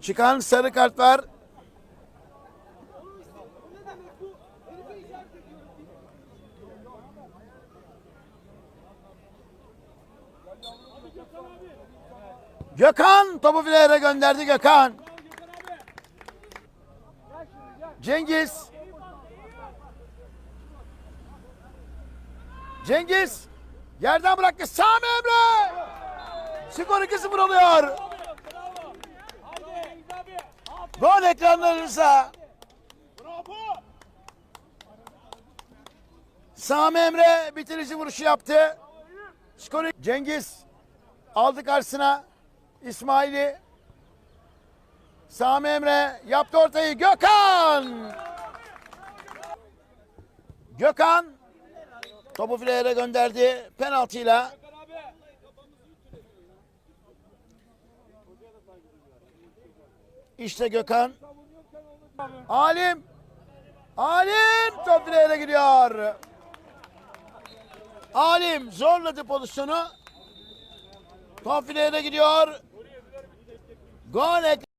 Çıkan sarı kartlar Gökhan topu filelere gönderdi Gökhan. Cengiz. Cengiz. Yerden bıraktı. Sami Emre. Skor 2-0 oluyor. Gol ekranlarınıza. Sami Emre bitirici vuruşu yaptı. Skor Cengiz aldı karşısına İsmail'i. Sami Emre yaptı ortayı. Gökhan! Gökhan topu filelere gönderdi penaltıyla. İşte Gökhan. Alim. Alim top filelere gidiyor. Alim zorladı pozisyonu. Top filelere gidiyor. Gol ek-